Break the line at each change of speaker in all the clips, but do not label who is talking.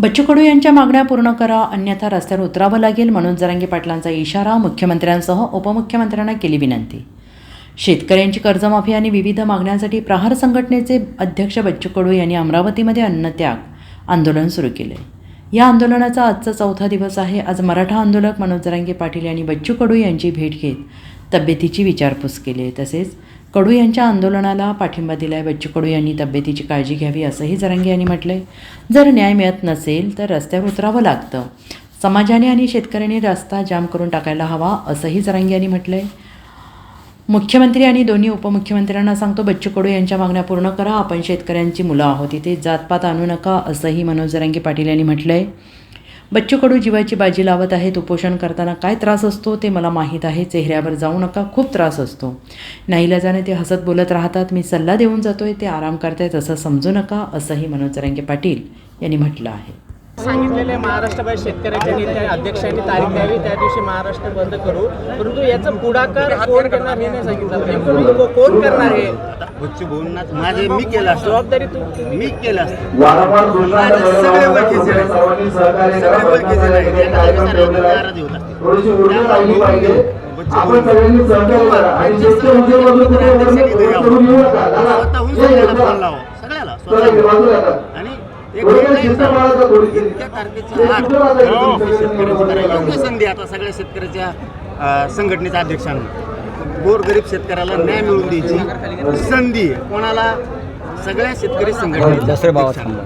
बच्चू कडू यांच्या मागण्या पूर्ण करा अन्यथा रस्त्यावर उतरावं लागेल म्हणून जरांगे पाटलांचा इशारा मुख्यमंत्र्यांसह उपमुख्यमंत्र्यांना केली विनंती. शेतकऱ्यांची कर्जमाफी आणि विविध मागण्यांसाठी प्रहार संघटनेचे अध्यक्ष बच्चू कडू यांनी अमरावतीमध्ये अन्नत्याग आंदोलन सुरू केले. या आंदोलनाचा आजचा चौथा दिवस आहे. आज मराठा आंदोलक मनोज जरांगे पाटील यांनी बच्चू कडू यांची भेट घेत तब्येतीची विचारपूस केली. आहे तसेच कडू यांच्या आंदोलनाला पाठिंबा दिलाय. बच्चू कडू यांनी तब्येतीची काळजी घ्यावी असंही जरांगे यांनी आहे जर न्याय मिळत नसेल तर रस्त्यावर उतरावं लागतं. समाजाने आणि शेतकऱ्यांनी रस्ता जाम करून टाकायला हवा असंही जरांगे यांनी आहे मुख्यमंत्री आणि दोन्ही उपमुख्यमंत्र्यांना सांगतो बच्चू कडू यांच्या मागण्या पूर्ण करा आपण शेतकऱ्यांची मुलं आहोत. इथे जातपात आणू नका असंही मनोज जरांगे पाटील यांनी म्हटलं आहे बच्चू कडू जीवाची बाजी लावत आहेत उपोषण करताना काय त्रास असतो ते मला माहीत आहे चेहऱ्यावर जाऊ नका खूप त्रास असतो. नाईलाजाने ते हसत बोलत राहतात मी सल्ला देऊन जातोय ते आराम करतायत असं समजू नका असंही मनोज जरांगे पाटील यांनी म्हटलं आहे.
सांगितलेले महाराष्ट्रभर शेतकऱ्याच्या नेत्या अध्यक्षांनी तारीख द्यावी त्या दिवशी महाराष्ट्र बंद करू परंतु याचा पुढाकार कोण करणार हे नाही सांगितलं नेमकं कोण करणार हे
बच्चू भाऊंनाच माझे मी केलं असतं
जबाबदारी तू
मी केलं असतं
वारंवार घोषणा
सगळे ओळखीचे आहेत. सगळे. ओळखीचे. नाराज होत असतील. स्वतःहून सगळ्याला. फोन लावा सगळ्याला स्वतः. आणि
हे
हो, योग्य संधी आता सगळ्या शेतकऱ्याच्या संघटनेच्या अध्यक्षांना. गोरगरीब शेतकऱ्याला न्याय मिळवून द्यायची संधी. कोणाला? सगळ्या शेतकरी संघटनेच्या अध्यक्षांना.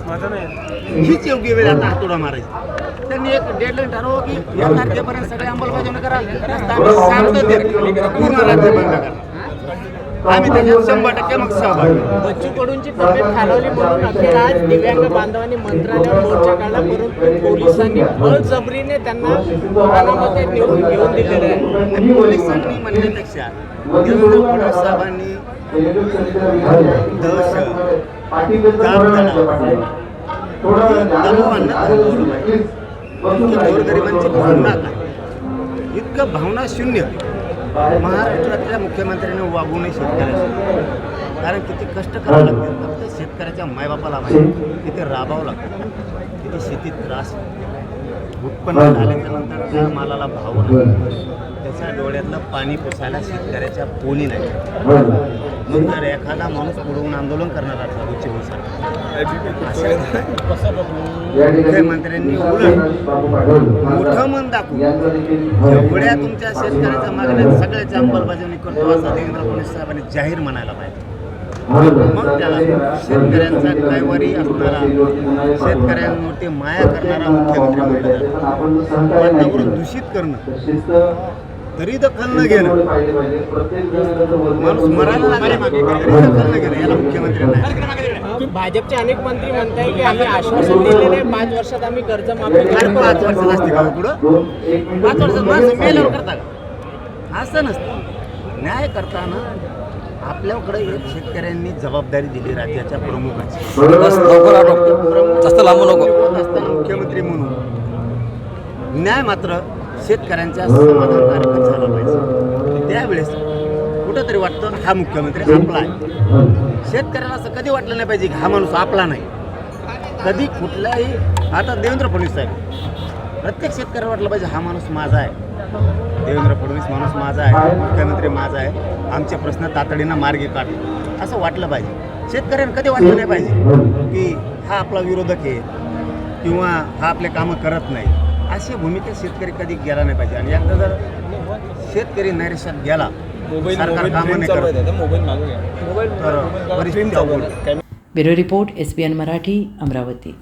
हीच योग्य वेळ आता हातोडा मारायची. त्यांनी एक डेडलाईन ठरवलं की या तारखेपर्यंत सगळे अंमलबजावणी करा पूर्ण राज्य बंद करा. आम्ही त्याच्यात शंभर टक्के मग सहभागी.
बच्चू कडूंची तब्येत खालावली म्हणून अखेर आज दिव्यांग बांधवांनी मंत्रालयावर मोर्चा काढला. परंतु पोलिसांनी बळजबरीने त्यांना वाहनामध्ये नेऊन घेऊन दिलेले आहे.
आणि पोलिसांनी म्हणण्यापेक्षा देवेंद्र फडणवीस साहेबांनी गोरगरिबांची भावना काय इतकं भावना शून्य. महाराष्ट्रातल्या मुख्यमंत्र्यांनी वागू नये शेतकऱ्याशी कारण किती कष्ट करावं लागते. फक्त शेतकऱ्याच्या मायबापाला माहिती किती राबावं लागतं. किती शेतीत त्रास उत्पन्न झाल्याच्यानंतर त्या मालाला भाव नाही. त्याच्या डोळ्यातलं पाणी पुसायला शेतकऱ्याच्या पोली नाही. जर एखादा माणूस पुढवून आंदोलन करणार असला उच्च मुख्यमंत्र्यांनी उलट मोठं मन दाखवून एवढ्या तुमच्या शेतकऱ्याच्या मागण्या सगळ्याची अंमलबजावणी करतो असं देवेंद्र फडणवीस साहेबांनी जाहीर म्हणायला पाहिजे. मग त्याला शेतकऱ्यांचा कैवारी असणारा शेतकऱ्यांवरती माया करणारा मुख्यमंत्री म्हणलं वातावरण दूषित करणं तरी दखल न घेणं. माणूस मरायला लागला. मागे तरी दखल न घेणं. याला मुख्यमंत्री नाही.
भाजपचे अनेक मंत्री म्हणताय की आम्ही आश्वासन दिलेले आहे, पाच वर्षात आम्ही कर्जमाफी
अरे
करू.
पाच वर्षात असते का हो पुढं? पाच वर्षात माणसं मेल्यावर करता का? असं नसतं. न्याय करताना आपल्याकडे एक शेतकऱ्यांनी जबाबदारी दिली राज्याच्या प्रमुखाची.
बस लवकर आटो
प्रमुख
जास्त लांबू नको.
होत असताना मुख्यमंत्री म्हणून. न्याय मात्र शेतकऱ्यांच्या समाधानकारक झाला पाहिजे. त्यावेळेस कुठंतरी वाटतं हा मुख्यमंत्री आपला आहे शेतकऱ्याला असं कधी वाटलं नाही पाहिजे की हा माणूस आपला नाही? कधी कुठल्याही आता देवेंद्र फडणवीस साहेब. प्रत्येक शेतकऱ्याला वाटलं पाहिजे हा माणूस माझा आहे. देवेंद्र फडणवीस माणूस माझा आहे मुख्यमंत्री माझा आहे आमचे प्रश्न तातडीनं मार्गी काढ. असं वाटलं पाहिजे. शेतकऱ्यांना कधी वाटलं नाही पाहिजे की हा आपला विरोधक आहे किंवा हा आपले कामं करत नाही. अशी भूमिका शेतकरी कधी गेला नाही पाहिजे. आणि एकदा जर शेतकरी नैराश्यात गेला सरकार कामं नाही करत. तर परिस्थिती अवघड.
Bureau report S B N Marathi Amravati.